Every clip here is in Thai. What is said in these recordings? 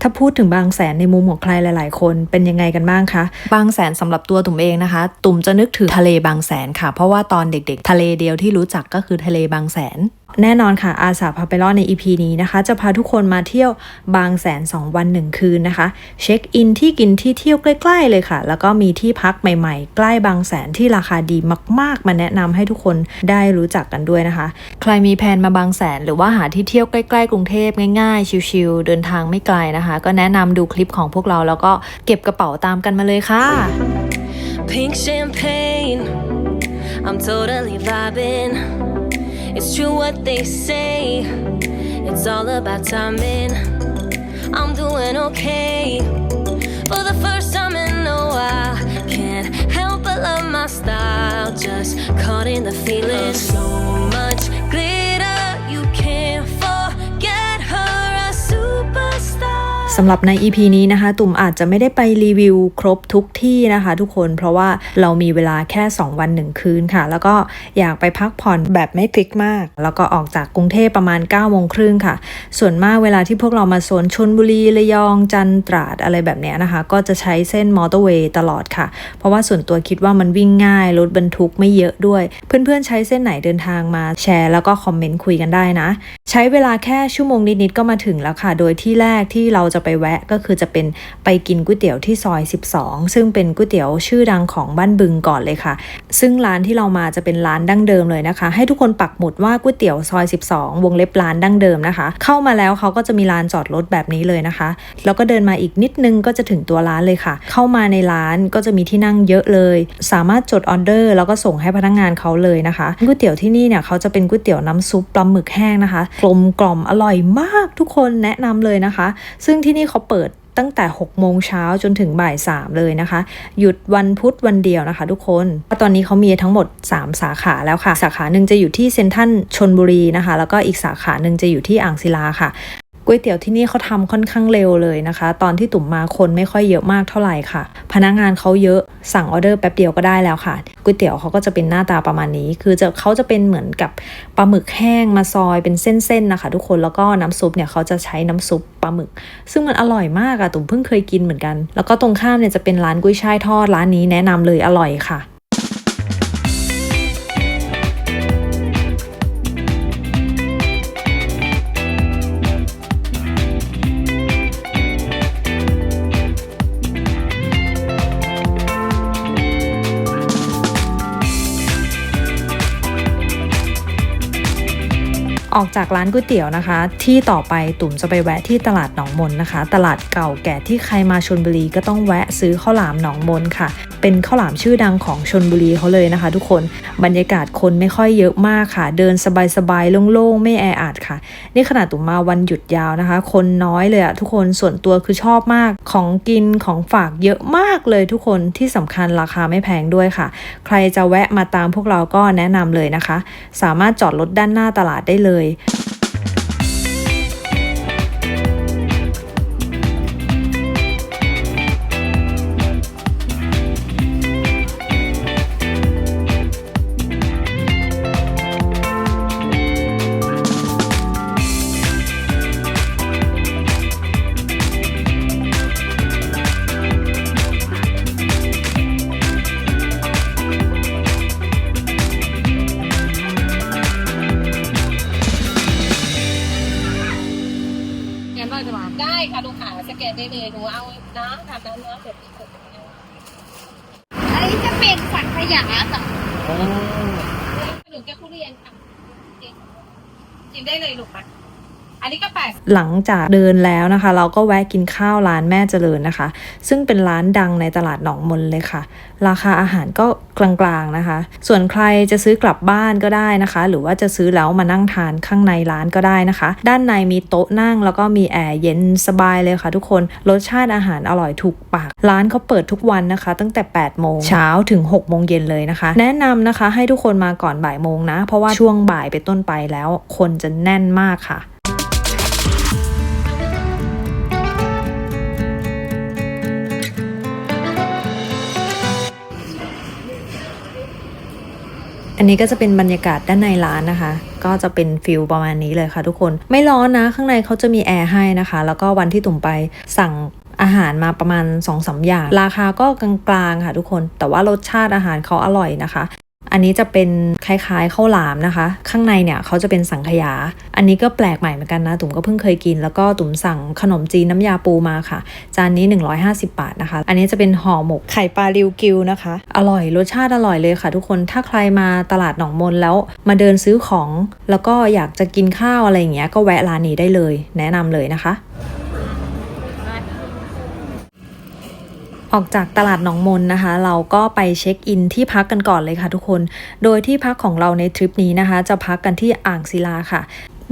ถ้าพูดถึงบางแสนในมุมของใครหลาย ๆ คนเป็นยังไงกันบ้างคะ บางแสนสำหรับตัวตุ่มเองนะคะ ตุ่มจะนึกถึงทะเลบางแสนค่ะ เพราะว่าตอนเด็ก ๆ ทะเลเดียวที่รู้จักก็คือทะเลบางแสนแน่นอนค่ะอาสาพาไปรอดใน EP นี้นะคะ จะพาทุกคนมาเที่ยวบางแสน 2 วัน 1 คืนนะคะ เช็คอินที่กินที่เที่ยวใกล้ ๆ เลยค่ะ แล้วก็มีที่พักใหม่ๆ ใกล้บางแสนที่ราคาดีมาก ๆ มาแนะนำให้ทุกคนได้รู้จักกันด้วยนะคะ ใครมีแผนมาบางแสน หรือว่าหาที่เที่ยวใกล้ ๆ กรุงเทพง่ายๆ ชิลๆเดินทางไม่ไกลนะคะ ก็แนะนำดูคลิปของพวกเราแล้วก็เก็บกระเป๋าตามกันมาเลยค่ะ Pink champagne, I'm totally vibing. It's true what they say, it's all about timing. I'm doing okay for the first time in a while. Can't help but love my style, just caught in the feeling. So much สำหรับใน EP นี้นะคะ ตุ่มอาจจะไม่ได้ไปรีวิวครบทุกที่นะคะทุกคนเพราะว่าเรามีเวลาแค่ 2 วัน 1 คืนค่ะ แล้วก็อยากไปพักผ่อนแบบไม่ฟิกมาก แล้วก็ออกจากกรุงเทพประมาณ9โมงครึ่งค่ะ ส่วนมากเวลาที่พวกเรามาโซนชนบุรีระยองจันตราดอะไรแบบนี้นะคะ ก็จะใช้เส้นมอเตอร์เวย์ตลอดค่ะ เพราะว่าส่วนตัวคิดว่ามันวิ่งง่ายรถบรรทุกไม่เยอะด้วย เพื่อนๆใช้เส้นไหนเดินทางมาแชร์ แล้วก็คอมเมนต์คุยกันได้นะ ใช้เวลาแค่ชั่วโมงนิดๆก็มาถึงแล้วค่ะ โดยที่แรกที่เราจะไปแวะก็คือจะเป็นไปกินก๋วยเตี๋ยวที่ซอย 12 ซึ่งเป็นก๋วยเตี๋ยวชื่อดังของบ้านบึงก่อนเลยค่ะ ซึ่งร้านที่เรามาจะเป็นร้านดั้งเดิมเลยนะคะ ให้ทุกคนปักหมุดว่าก๋วยเตี๋ยวซอย 12 วงเล็บร้านดั้งเดิมนะคะ เข้ามาแล้วเขาก็จะมีลานจอดรถแบบนี้เลยนะคะ แล้วก็เดินมาอีกนิดนึงก็จะถึงตัวร้านเลยค่ะ เข้ามาในร้านก็จะมีที่นั่งเยอะเลย สามารถจดออเดอร์ แล้วก็ส่งให้พนักงานเขาเลยนะคะก๋วยเตี๋ยวที่นี่เนี่ยเขาจะเป็นก๋วยเตี๋ยวน้ำซุปปลาหมึกแห้งนะคะ กลมกล่อมอร่อยมากทุกคนแนะนำเลยนะคะ ซึ่งที่นี่เขาเปิดตั้งแต่ 6 โมงเช้าจนถึงบ่าย 3 เลยนะคะ หยุดวันพุธวันเดียวนะคะทุกคนตอนนี้เขามีทั้งหมด 3 สาขาแล้วค่ะ สาขาหนึ่งจะอยู่ที่เซนทัลชนบุรีนะคะ แล้วก็อีกสาขาหนึ่งจะอยู่ที่อ่างศิลาค่ะ ก๋วยเตี๋ยวที่นี่เขาทำค่อนข้างเร็วเลยนะคะ ตอนที่ตุ่มมาคนไม่ค่อยเยอะมากเท่าไหร่ค่ะ พนักงานเขาเยอะสั่งออเดอร์แป๊บเดียวก็ได้แล้วค่ะก๋วยเตี๋ยวเขาก็จะเป็นหน้าตาประมาณนี้ คือจะเขาจะเป็นเหมือนกับปลาหมึกแห้งมาซอยเป็นเส้นๆนะคะ ทุกคนแล้วก็น้ำซุปเนี่ยเขาจะใช้น้ำซุปปลาหมึก ซึ่งมันอร่อยมากอะตุ่มเพิ่งเคยกินเหมือนกัน แล้วก็ตรงข้ามเนี่ยจะเป็นร้านกุ้ยช่ายทอดร้านนี้แนะนำเลยอร่อยค่ะ ออกจากร้านก๋วยเตี๋ยวนะคะ ที่ต่อไปตุ่มจะไปแวะที่ตลาดหนองมนนะคะ ตลาดเก่าแก่ที่ใครมาชนบุรีก็ต้องแวะซื้อข้าวหลามหนองมนค่ะ เป็นข้าวหลามชื่อดังของชนบุรีเขาเลยนะคะ ทุกคนบรรยากาศคนไม่ค่อยเยอะมากค่ะ เดินสบายๆโล่งๆ ไม่แออัดค่ะ นี่ขนาดตุ่มมาวันหยุดยาวนะคะ คนน้อยเลยอะทุกคนส่วนตัวคือชอบมากของกินของฝากเยอะมากเลยทุกคนที่สำคัญราคาไม่แพงด้วยค่ะ ใครจะแวะมาตามพวกเราก็แนะนำเลยนะคะ สามารถจอดรถด้านหน้าตลาดได้เลย หนูแก้วทุเรียนค่ะกินได้เลยลูกปะ อันนี้ก็แปดหลังจากเดินแล้วนะคะ เราก็แวะกินข้าวร้านแม่เจริญนะคะ ซึ่งเป็นร้านดังในตลาดหนองมนเลยค่ะ ราคาอาหารก็กลางๆนะคะ ส่วนใครจะซื้อกลับบ้านก็ได้นะคะ หรือว่าจะซื้อแล้วมานั่งทานข้างในร้านก็ได้นะคะ ด้านในมีโต๊ะนั่งแล้วก็มีแอร์เย็นสบายเลยค่ะ ทุกคนรสชาติอาหารอร่อยถูกปาก ร้านเขาเปิดทุกวันนะคะ ตั้งแต่ 8 โมงเช้าถึง 6 โมงเย็นเลยนะคะ แนะนำนะคะให้ทุกคนมาก่อนบ่ายโมงนะ เพราะว่าช่วงบ่ายไปนต้นไปแล้ว คนจะแน่นมากค่ะ อันนี้ก็จะเป็นบรรยากาศด้านในร้านนะคะ ก็จะเป็นฟิลประมาณนี้เลยค่ะทุกคน ไม่ร้อนนะ ข้างในเขาจะมีแอร์ให้นะคะ แล้วก็วันที่ตุ่มไปสั่งอาหารมาประมาณ2อสาอย่าง ราคาก็กลางๆค่ะทุกคน แต่ว่ารสชาติอาหารเขาอร่อยนะคะ อันนี้จะเป็นคล้ายๆข้าวหลามนะคะ ข้างในเนี่ยเขาจะเป็นสังขยา อันนี้ก็แปลกใหม่เหมือนกันนะ ตุ่มก็เพิ่งเคยกิน แล้วก็ตุ่มสั่งขนมจีนน้ำยาปูมาค่ะ จานนี้ 150 บาทนะคะ อันนี้จะเป็นห่อหมกไข่ปลาริวกิวนะคะ อร่อยรสชาติอร่อยเลยค่ะ ทุกคน ถ้าใครมาตลาดหนองมนแล้วมาเดินซื้อของ แล้วก็อยากจะกินข้าวอะไรอย่างเงี้ย ก็แวะร้านนี้ได้เลย แนะนำเลยนะคะ ออกจากตลาดหนองมนนะคะ เราก็ไปเช็คอินที่พักกันก่อนเลยค่ะทุกคน โดยที่พักของเราในทริปนี้นะคะ จะพักกันที่อ่างศิลาค่ะ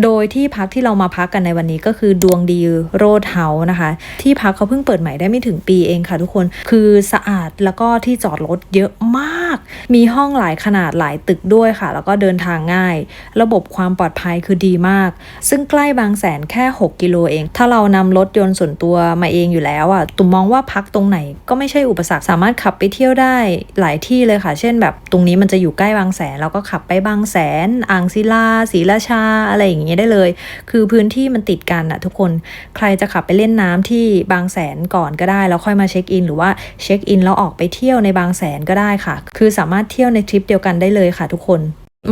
โดยที่พักที่เรามาพักกันในวันนี้ก็คือดวงดีโรดเฮาส์นะคะ ที่พักเขาเพิ่งเปิดใหม่ได้ไม่ถึงปีเองค่ะทุกคนคือสะอาดแล้วก็ที่จอดรถเยอะมาก มีห้องหลายขนาดหลายตึกด้วยค่ะ แล้วก็เดินทางง่าย ระบบความปลอดภัยคือดีมาก ซึ่งใกล้บางแสนแค่ 6 กิโลเอง ถ้าเรานำรถยนต์ส่วนตัวมาเองอยู่แล้วอะตุ่มมองว่าพักตรงไหนก็ไม่ใช่อุปสรรคสามารถขับไปเที่ยวได้หลายที่เลยค่ะ เช่นแบบตรงนี้มันจะอยู่ใกล้บางแสนเราก็ขับไปบางแสน อ่างศิลาศรีราชาอะไรอย่างเงี้ยได้เลย คือพื้นที่มันติดกันอะทุกคนใครจะขับไปเล่นน้ำที่บางแสนก่อนก็ได้ แล้วค่อยมาเช็คอิน หรือว่าเช็คอินแล้วออกไปเที่ยวในบางแสนก็ได้ค่ะ คือือสามารถเที่ยวในทริปเดียวกันได้เลยค่ะทุกคน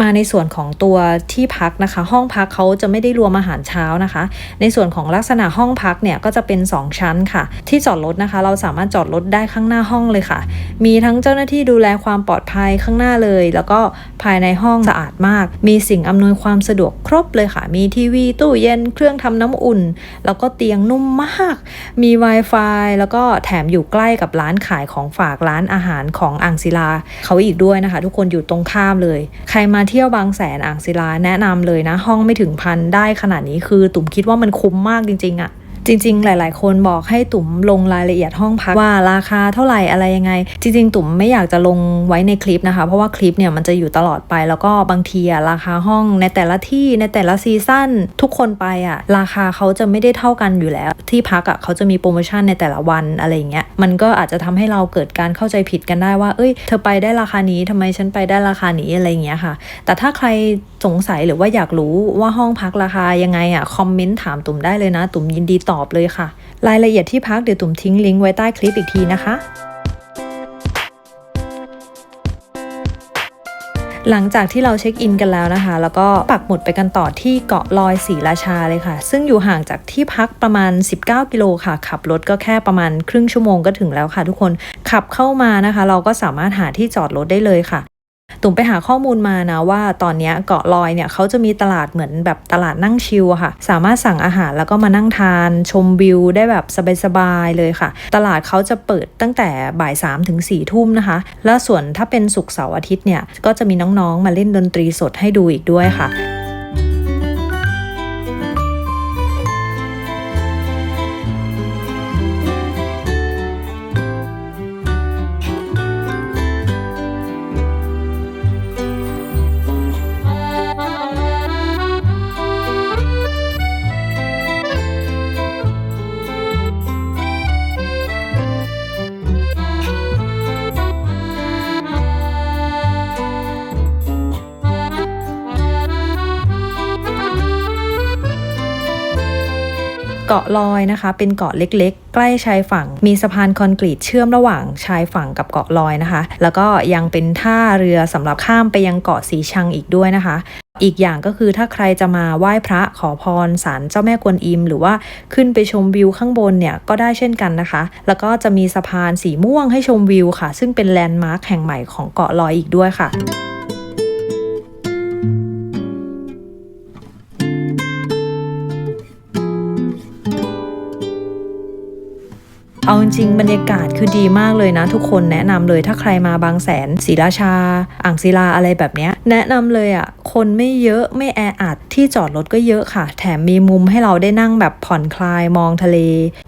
มาในส่วนของตัวที่พักนะคะ ห้องพักเขาจะไม่ได้รวมอาหารเช้านะคะ ในส่วนของลักษณะห้องพักเนี่ยก็จะเป็น 2 ชั้นค่ะ ที่จอดรถนะคะ เราสามารถจอดรถได้ข้างหน้าห้องเลยค่ะ มีทั้งเจ้าหน้าที่ดูแลความปลอดภัยข้างหน้าเลย แล้วก็ภายในห้องสะอาดมาก มีสิ่งอำนวยความสะดวกครบเลยค่ะ มีทีวีตู้เย็นเครื่องทำน้ำอุ่น แล้วก็เตียงนุ่มมาก มี Wi-Fi แล้วก็แถมอยู่ใกล้กับร้านขายของฝากร้านอาหารของอ่างศิลาเขาอีกด้วยนะคะ ทุกคนอยู่ตรงข้ามเลย ใครมาเที่ยวบางแสนอ่างศิลาแนะนำเลยนะ ห้องไม่ถึงพันได้ขนาดนี้คือ ตุ่มคิดว่ามันคุ้มมากจริง ๆอะ จริง ๆ หลาย ๆ คนบอกให้ตุ่มลงรายละเอียดห้องพักว่าราคาเท่าไหร่อะไรยังไง จริง ๆ ตุ่มไม่อยากจะลงไว้ในคลิปนะคะ เพราะว่าคลิปเนี่ยมันจะอยู่ตลอดไปแล้วก็บางทีอะราคาห้องในแต่ละที่ในแต่ละซีซั่นทุกคนไปอะราคาเขาจะไม่ได้เท่ากันอยู่แล้ว ที่พักอะเขาจะมีโปรโมชั่นในแต่ละวันอะไรอย่างเงี้ยมันก็อาจจะทำให้เราเกิดการเข้าใจผิดกันได้ว่า เอ้ย เธอไปได้ราคานี้ทำไมฉันไปได้ราคานี้อะไรอย่างเงี้ยค่ะ แต่ถ้าใครสงสัยหรือว่าอยากรู้ว่าห้องพักราคายังไงอะคอมเมนต์ถามตุ่มได้เลยนะ ตุ่มยินดีตอบเลยค่ะ รายละเอียดที่พักเดี๋ยวตุ่มทิ้งลิงก์ไว้ใต้คลิปอีกทีนะคะหลังจากที่เราเช็คอินกันแล้วนะคะ แล้วก็ปักหมุดไปกันต่อที่เกาะลอยศรีราชาเลยค่ะ ซึ่งอยู่ห่างจากที่พักประมาณ 19 กิโลค่ะ ขับรถก็แค่ประมาณครึ่งชั่วโมงก็ถึงแล้วค่ะ ทุกคนขับเข้ามานะคะ เราก็สามารถหาที่จอดรถได้เลยค่ะ ตุ่มไปหาข้อมูลมานะว่าตอนนี้เกาะลอยเนี่ยเขาจะมีตลาดเหมือนแบบตลาดนั่งชิลค่ะ สามารถสั่งอาหารแล้วก็มานั่งทานชมวิวได้แบบสบายๆเลยค่ะ ตลาดเขาจะเปิดตั้งแต่บ่าย3ามถึงสี่ทุ่มนะคะ แล้วส่วนถ้าเป็นศุกร์เสาร์อาทิตย์เนี่ยก็จะมีน้องๆมาเล่นดนตรีสดให้ดูอีกด้วยค่ะ เกาะลอยนะคะ เป็นเกาะเล็กๆ ใกล้ชายฝั่ง มีสะพานคอนกรีตเชื่อมระหว่างชายฝั่งกับเกาะลอยนะคะ แล้วก็ยังเป็นท่าเรือสำหรับข้ามไปยังเกาะสีชังอีกด้วยนะคะ อีกอย่างก็คือถ้าใครจะมาไหว้พระขอพรศาลเจ้าแม่กวนอิม หรือว่าขึ้นไปชมวิวข้างบนเนี่ยก็ได้เช่นกันนะคะ แล้วก็จะมีสะพานสีม่วงให้ชมวิวค่ะ ซึ่งเป็นแลนด์มาร์คแห่งใหม่ของเกาะลอยอีกด้วยค่ะ เอาจริงๆบรรยากาศคือดีมากเลยนะ ทุกคนแนะนำเลยถ้าใครมาบางแสนศรีราชา อ่างศิลาอะไรแบบเนี้ย แนะนำเลยอะ่ะ คนไม่เยอะไม่แออัดที่จอดรถก็เยอะค่ะ แถมมีมุมให้เราได้นั่งแบบผ่อนคลายมองทะเล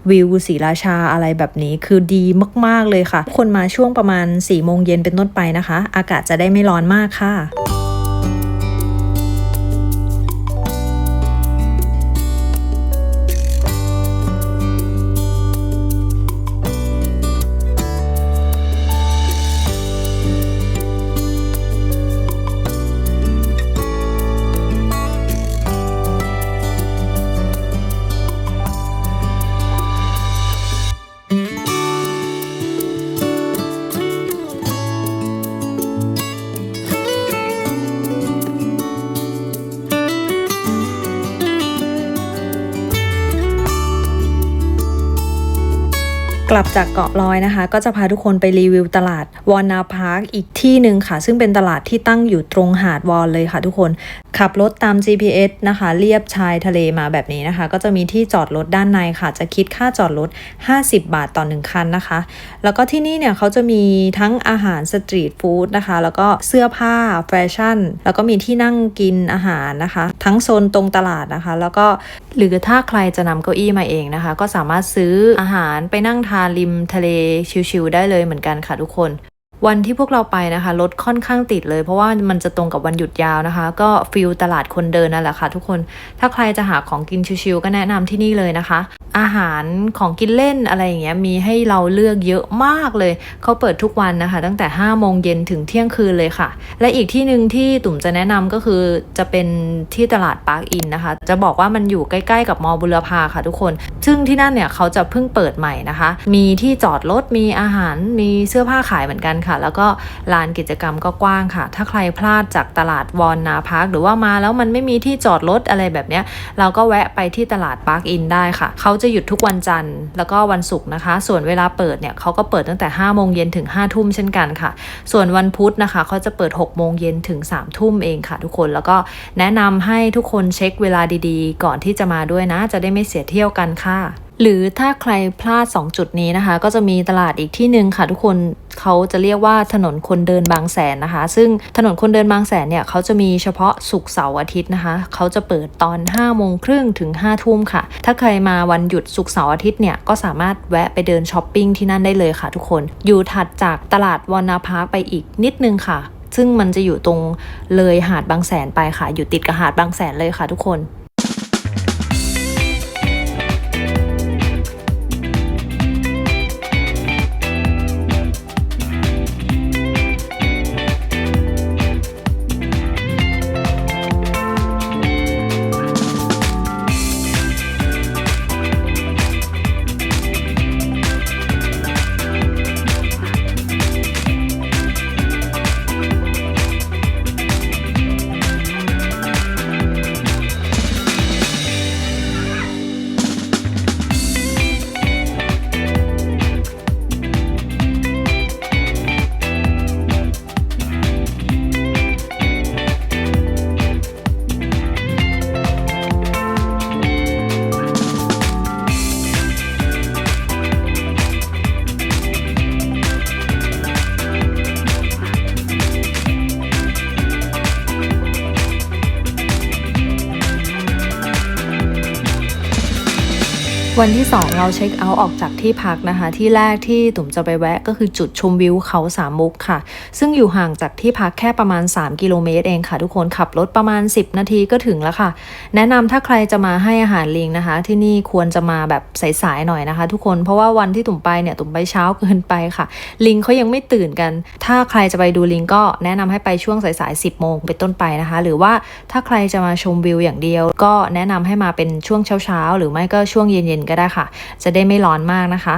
วิวศรีราชาอะไรแบบนี้คือดีมากๆเลยค่ะ คนมาช่วงประมาณ4ี่โมงเย็นเป็นต้นไปนะคะ อากาศจะได้ไม่ร้อนมากค่ะ ลับจากเกาะลอยนะคะ ก็จะพาทุกคนไปรีวิวตลาดวอนนาพาร์คอีกที่หนึ่งค่ะ ซึ่งเป็นตลาดที่ตั้งอยู่ตรงหาดวอนเลยค่ะทุกคน ขับรถตาม GPS นะคะเลียบชายทะเลมาแบบนี้นะคะ ก็จะมีที่จอดรถด้านในค่ะ จะคิดค่าจอดรถ 50 บาทต่อหนึ่งคันนะคะ แล้วก็ที่นี่เนี่ยเขาจะมีทั้งอาหารสตรีทฟู้ดนะคะ แล้วก็เสื้อผ้าแฟชั่น แล้วก็มีที่นั่งกินอาหารนะคะ ทั้งโซนตรงตลาดนะคะ แล้วก็หรือถ้าใครจะนำเก้าอี้มาเองนะคะ ก็สามารถซื้ออาหารไปนั่งทานริมทะเลชิลๆได้เลยเหมือนกันค่ะทุกคน วันที่พวกเราไปนะคะรถค่อนข้างติดเลย เพราะว่ามันจะตรงกับวันหยุดยาวนะคะ ก็ฟิลตลาดคนเดินนั่นแหละค่ะทุกคนถ้าใครจะหาของกินชิวๆก็แนะนำที่นี่เลยนะคะ อาหารของกินเล่นอะไรอย่างเงี้ยมีให้เราเลือกเยอะมากเลยเขาเปิดทุกวันนะคะ ตั้งแต่5โมงเย็นถึงเที่ยงคืนเลยค่ะ และอีกที่หนึ่งที่ตุ่มจะแนะนำก็คือจะเป็นที่ตลาดปาร์คอินนะคะ จะบอกว่ามันอยู่ใกล้ๆกับมอบุรพาค่ะทุกคน ซึ่งที่นั่นเนี่ยเขาจะเพิ่งเปิดใหม่นะคะ มีที่จอดรถมีอาหารมีเสื้อผ้าขายเหมือนกันค่ะ แล้วก็ลานกิจกรรมก็กว้างค่ะ ถ้าใครพลาดจากตลาดวอนนาพาร์คหรือว่ามาแล้วมันไม่มีที่จอดรถอะไรแบบเนี้ย เราก็แวะไปที่ตลาดปาร์คอินได้ค่ะ เขาจะหยุดทุกวันจันทร์แล้วก็วันศุกร์นะคะ ส่วนเวลาเปิดเนี่ยเขาก็เปิดตั้งแต่5โมงเย็นถึง5ทุ่มเช่นกันค่ะ ส่วนวันพุธนะคะเขาจะเปิด6โมงเย็นถึง3ทุ่มเองค่ะ ทุกคนแล้วก็แนะนำให้ทุกคนเช็คเวลาดีๆ ก่อนที่จะมาด้วยนะ จะได้ไม่เสียเที่ยวกันค่ะ หรือถ้าใครพลาด 2 จุดนี้นะคะ ก็จะมีตลาดอีกที่หนึ่งค่ะทุกคนเขาจะเรียกว่าถนนคนเดินบางแสนนะคะ ซึ่งถนนคนเดินบางแสนเนี่ยเขาจะมีเฉพาะศุกร์เสาร์อาทิตย์นะคะเขาจะเปิดตอน5โมงครึ่งถึง5ทุ่มค่ะ ถ้าใครมาวันหยุดศุกร์เสาร์อาทิตย์เนี่ยก็สามารถแวะไปเดินช้อปปิ้งที่นั่นได้เลยค่ะทุกคน อยู่ถัดจากตลาดวอนาพาร์คไปอีกนิดนึงค่ะ ซึ่งมันจะอยู่ตรงเลยหาดบางแสนไปค่ะ อยู่ติดกับหาดบางแสนเลยค่ะทุกคน วันที่ 2 เราเช็คเอาท์ออกจากที่พักนะคะ ที่แรกที่ตุ่มจะไปแวะก็คือจุดชมวิวเขาสามมุกค่ะ ซึ่งอยู่ห่างจากที่พักแค่ประมาณ 3 กิโลเมตรเองค่ะ ทุกคนขับรถประมาณ 10 นาทีก็ถึงแล้วค่ะ แนะนำถ้าใครจะมาให้อาหารลิงนะคะ ที่นี่ควรจะมาแบบสายๆหน่อยนะคะ ทุกคนเพราะว่าวันที่ตุ่มไปเนี่ยตุ่มไปเช้าเกินไปค่ะ ลิงเขายังไม่ตื่นกัน ถ้าใครจะไปดูลิงก็แนะนำให้ไปช่วงสายๆ10โมงเป็นต้นไปนะคะ หรือว่าถ้าใครจะมาชมวิวอย่างเดียว ก็แนะนำให้มาเป็นช่วงเช้าๆหรือไม่ก็ช่วงเย็นๆก็ได้ค่ะ จะได้ไม่ร้อนมากนะคะ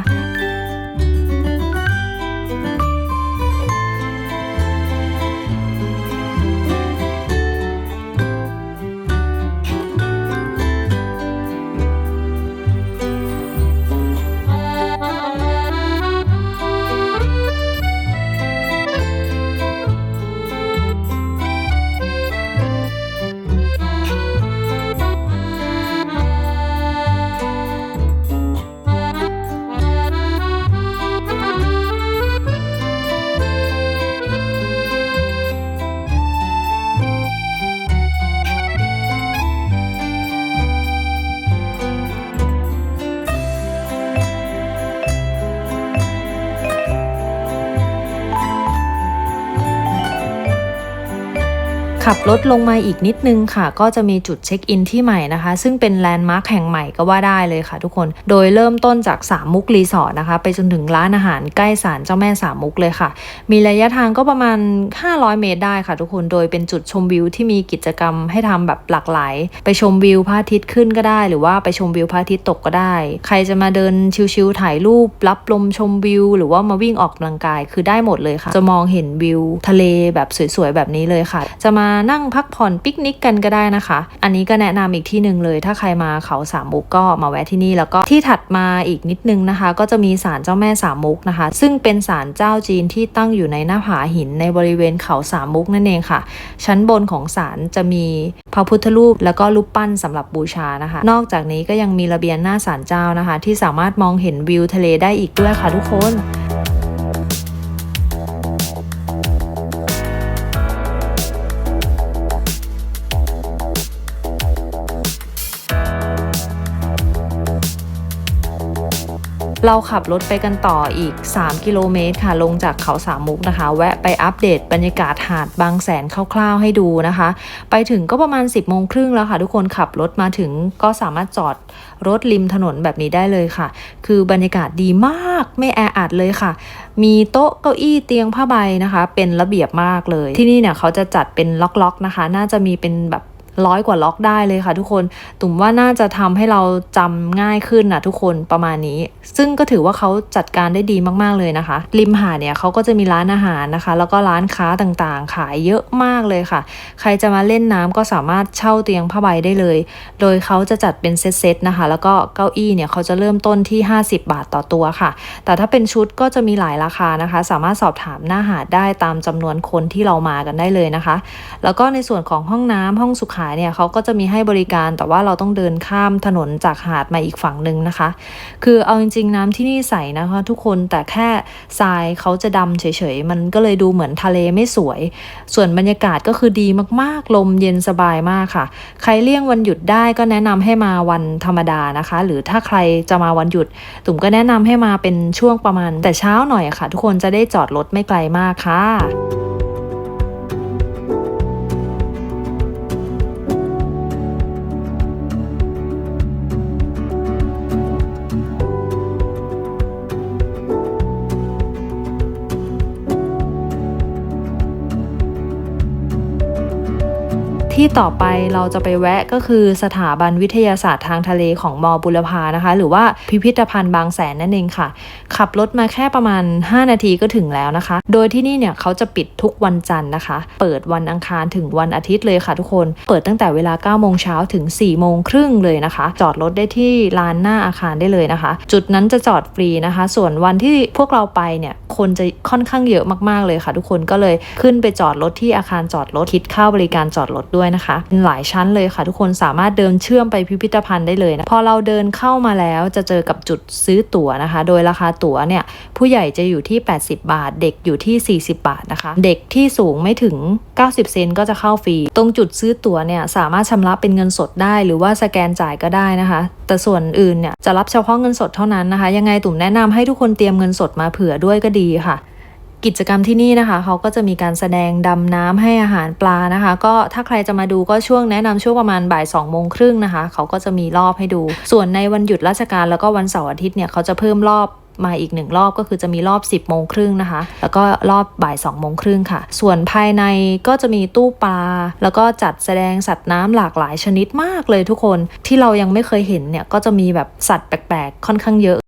ขับรถลงมาอีกนิดนึงค่ะ ก็จะมีจุดเช็คอินที่ใหม่นะคะ ซึ่งเป็นแลนด์มาร์คแห่งใหม่ก็ว่าได้เลยค่ะทุกคน โดยเริ่มต้นจากสามมุกรีสอร์ทนะคะ ไปจนถึงร้านอาหารใกล้ศาลเจ้าแม่สามมุกเลยค่ะ มีระยะทางก็ประมาณ 500 เมตรได้ค่ะทุกคน โดยเป็นจุดชมวิวที่มีกิจกรรมให้ทำแบบหลากหลาย ไปชมวิวพระอาทิตย์ขึ้นก็ได้ หรือว่าไปชมวิวพระอาทิตย์ตกก็ได้ ใครจะมาเดินชิลๆถ่ายรูปรับลมชมวิว หรือว่ามาวิ่งออกกำลังกายคือได้หมดเลยค่ะ จะมองเห็นวิวทะเลแบบสวยๆแบบนี้เลยค่ะ จะมานั่งพักผ่อนปิกนิกกันก็ได้นะคะ อันนี้ก็แนะนำอีกที่หนึ่งเลย ถ้าใครมาเขาสามมุกก็มาแวะที่นี่แล้วก็ที่ถัดมาอีกนิดนึงนะคะ ก็จะมีศาลเจ้าแม่สามมุกนะคะ ซึ่งเป็นศาลเจ้าจีนที่ตั้งอยู่ในหน้าผาหินในบริเวณเขาสามมุกนั่นเองค่ะ ชั้นบนของศาลจะมีพระพุทธรูปแล้วก็รูปปั้นสำหรับบูชานะคะ นอกจากนี้ก็ยังมีระเบียงหน้าศาลเจ้านะคะ ที่สามารถมองเห็นวิวทะเลได้อีกด้วยค่ะทุกคน เราขับรถไปกันต่ออีก 3 กิโลเมตรค่ะลงจากเขาสามมุกนะคะ แวะไปอัปเดตบรรยากาศหาดบางแสนคร่าวๆให้ดูนะคะ ไปถึงก็ประมาณ 10โมงครึ่งแล้วค่ะ ทุกคนขับรถมาถึงก็สามารถจอดรถริมถนนแบบนี้ได้เลยค่ะ คือบรรยากาศดีมากไม่แออัดเลยค่ะ มีโต๊ะเก้าอี้เตียงผ้าใบนะคะ เป็นระเบียบมากเลย ที่นี่เนี่ยเขาจะจัดเป็นล็อกๆนะคะ น่าจะมีเป็นแบบ ร้อยกว่าล็อกได้เลยค่ะทุกคน ตุ่มว่าน่าจะทำให้เราจำง่ายขึ้นนะทุกคนประมาณนี้ ซึ่งก็ถือว่าเขาจัดการได้ดีมากๆเลยนะคะ ริมหาดเนี่ยเขาก็จะมีร้านอาหารนะคะ แล้วก็ร้านค้าต่างๆ ขายเยอะมากเลยค่ะ ใครจะมาเล่นน้ำก็สามารถเช่าเตียงผ้าใบได้เลย โดยเขาจะจัดเป็นเซตๆนะคะ แล้วก็เก้าอี้เนี่ยเขาจะเริ่มต้นที่ 50 บาทต่อตัวค่ะ แต่ถ้าเป็นชุดก็จะมีหลายราคานะคะ สามารถสอบถามหน้าหาดได้ตามจำนวนคนที่เรามากันได้เลยนะคะ แล้วก็ในส่วนของห้องน้ำห้องสุขาเนี่ยเขาก็จะมีให้บริการแต่ว่าเราต้องเดินข้ามถนนจากหาดมาอีกฝั่งหนึ่งนะคะ คือเอาจริง ๆ น้ำที่นี่ใสนะคะ ทุกคนแต่แค่ทรายเขาจะดำเฉยๆ มันก็เลยดูเหมือนทะเลไม่สวย ส่วนบรรยากาศก็คือดีมากๆ ลมเย็นสบายมากค่ะ ใครเลี่ยงวันหยุดได้ก็แนะนำให้มาวันธรรมดานะคะ หรือถ้าใครจะมาวันหยุด ตุ่มก็แนะนำให้มาเป็นช่วงประมาณ แต่เช้าหน่อยอะค่ะ ทุกคนจะได้จอดรถไม่ไกลมากค่ะ ต่อไปเราจะไปแวะก็คือสถาบันวิทยาศาสตร์ทางทะเลของมอบุรพานะคะ หรือว่าพิพิธภัณฑ์บางแสนนั่นเองค่ะ ขับรถมาแค่ประมาณ 5 นาทีก็ถึงแล้วนะคะ โดยที่นี่เนี่ยเขาจะปิดทุกวันจันทร์นะคะ เปิดวันอังคารถึงวันอาทิตย์เลยค่ะทุกคน เปิดตั้งแต่เวลา9โมงเช้าถึง4โมงครึ่งเลยนะคะ จอดรถได้ที่ลานหน้าอาคารได้เลยนะคะ จุดนั้นจะจอดฟรีนะคะ ส่วนวันที่พวกเราไปเนี่ยคนจะค่อนข้างเยอะมากๆเลยค่ะ ทุกคนก็เลยขึ้นไปจอดรถที่อาคารจอดรถคิดค่าบริการจอดรถด้วยนะคะเป็นหลายชั้นเลยค่ะ ทุกคนสามารถเดินเชื่อมไปพิพิธภัณฑ์ได้เลยนะพอเราเดินเข้ามาแล้วจะเจอกับจุดซื้อตั๋วนะคะ โดยราคาตั๋วเนี่ยผู้ใหญ่จะอยู่ที่ 80 บาท เด็กอยู่ที่ 40 บาทนะคะ เด็กที่สูงไม่ถึง 90 เซนก็จะเข้าฟรี ตรงจุดซื้อตั๋วเนี่ยสามารถชำระเป็นเงินสดได้ หรือว่าสแกนจ่ายก็ได้นะคะ แต่ส่วนอื่นเนี่ยจะรับเฉพาะเงินสดเท่านั้นนะคะ ยังไงตุ่มแนะนำให้ทุกคนเตรียมเงินสดมาเผื่อด้วยก็ดีค่ะ กิจกรรมที่นี่นะคะ เขาก็จะมีการแสดงดำน้ำให้อาหารปลานะคะ ก็ถ้าใครจะมาดูก็ช่วงแนะนำช่วงประมาณบ่าย2องโมงครึ่งนะคะ เขาก็จะมีรอบให้ดู ส่วนในวันหยุดราชการแล้วก็วันเสาร์อาทิตย์เนี่ยเขาจะเพิ่มรอบมาอีกหนึ่งรอบก็คือจะมีรอบ 10บโมงครึ่งนะคะ แล้วก็รอบบ่าย2องโมงครึ่งค่ะ ส่วนภายในก็จะมีตู้ปลา แล้วก็จัดแสดงสัตว์น้ำหลากหลายชนิดมากเลยทุกคนที่เรายังไม่เคยเห็นเนี่ยก็จะมีแบบสัตว์แปลกๆ ค่อนข้างเยอะ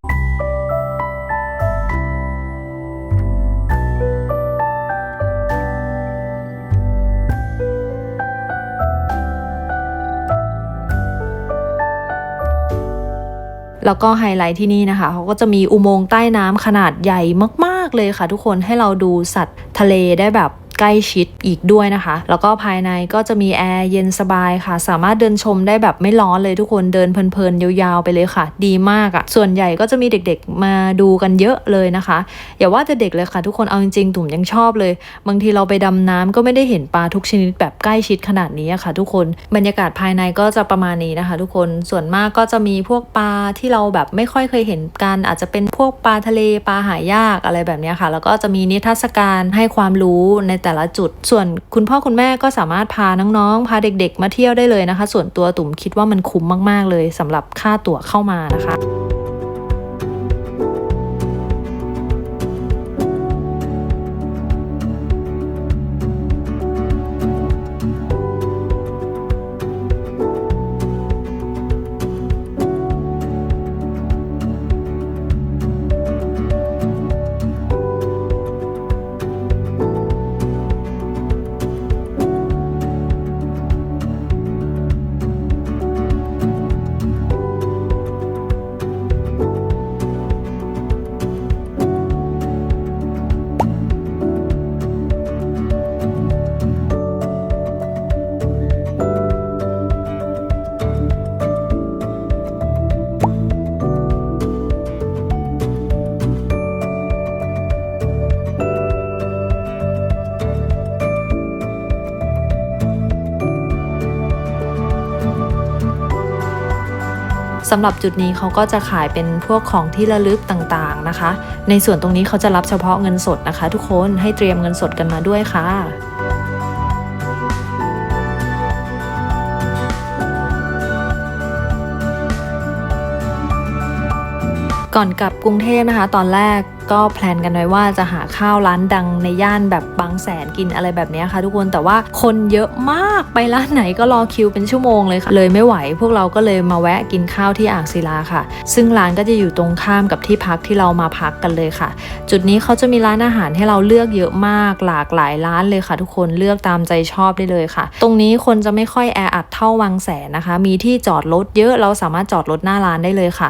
แล้วก็ไฮไลท์ที่นี่นะคะเขาก็จะมีอุโมงค์ใต้น้ำขนาดใหญ่มาก ๆ เลยค่ะ ทุกคนให้เราดูสัตว์ทะเลได้แบบ ใกล้ชิดอีกด้วยนะคะ แล้วก็ภายในก็จะมีแอร์เย็นสบายค่ะ สามารถเดินชมได้แบบไม่ร้อนเลยทุกคนเดินเพลินๆยาวๆไปเลยค่ะ ดีมากอะ่ะ ส่วนใหญ่ก็จะมีเด็กๆมาดูกันเยอะเลยนะคะ อย่าว่าจะเด็กเลยค่ะ ทุกคนเอาจริงๆตุ่มยังชอบเลย บางทีเราไปดำน้ำก็ไม่ได้เห็นปลาทุกชนิดแบบใกล้ชิดขนาดนี้ค่ะ ทุกคนบรรยากาศภายในก็จะประมาณนี้นะคะ ทุกคนส่วนมากก็จะมีพวกปลาที่เราแบบไม่ค่อยเคยเห็นกัน อาจจะเป็นพวกปลาทะเลปลาหายากอะไรแบบนี้ค่ะ แล้วก็จะมีนิทรรศการให้ความรู้ในแต่ละจุด ส่วนคุณพ่อคุณแม่ก็สามารถพาน้องๆ พาเด็กๆ มาเที่ยวได้เลยนะคะ ส่วนตัวตุ่มคิดว่ามันคุ้มมากๆเลยสำหรับค่าตั๋วเข้ามานะคะ สำหรับจุดนี้เขาก็จะขายเป็นพวกของที่ระลึกต่างๆนะคะ ในส่วนตรงนี้เขาจะรับเฉพาะเงินสดนะคะ ทุกคนให้เตรียมเงินสดกันมาด้วยค่ะ ก่อนกลับกรุงเทพนะคะ ตอนแรกก็แพลนกันไว้ว่าจะหาข้าวร้านดังในย่านแบบบางแสนกินอะไรแบบนี้ค่ะ ทุกคนแต่ว่าคนเยอะมากไปร้านไหนก็รอคิวเป็นชั่วโมงเลยค่ะเลยไม่ไหว พวกเราก็เลยมาแวะกินข้าวที่อ่างศิลาค่ะ ซึ่งร้านก็จะอยู่ตรงข้ามกับที่พักที่เรามาพักกันเลยค่ะ จุดนี้เขาจะมีร้านอาหารให้เราเลือกเยอะมากหลากหลายร้านเลยค่ะ ทุกคนเลือกตามใจชอบได้เลยค่ะ ตรงนี้คนจะไม่ค่อยแออัดเท่าวังแสนนะคะ มีที่จอดรถเยอะเราสามารถจอดรถหน้าร้านได้เลยค่ะ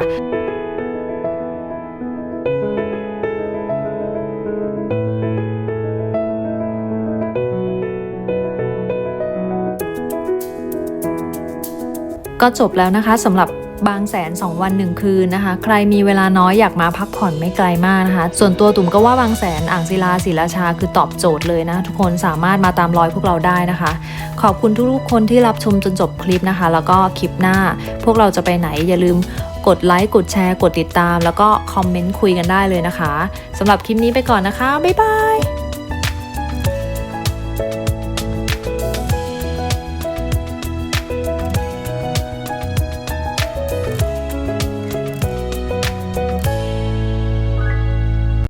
ก็จบแล้วนะคะสำหรับบางแสน 2 วัน 1 คืนนะคะ ใครมีเวลาน้อยอยากมาพักผ่อนไม่ไกลมากนะคะ ส่วนตัวตุ่มก็ว่าบางแสนอ่างศิลาศรีราชาคือตอบโจทย์เลยนะ ทุกคนสามารถมาตามรอยพวกเราได้นะคะ ขอบคุณทุกๆคนที่รับชมจนจบคลิปนะคะ แล้วก็คลิปหน้า พวกเราจะไปไหนอย่าลืมกดไลค์กดแชร์ กดติดตาม แล้วก็คอมเมนต์คุยกันได้เลยนะคะสำหรับคลิปนี้ไปก่อนนะคะบ๊ายบาย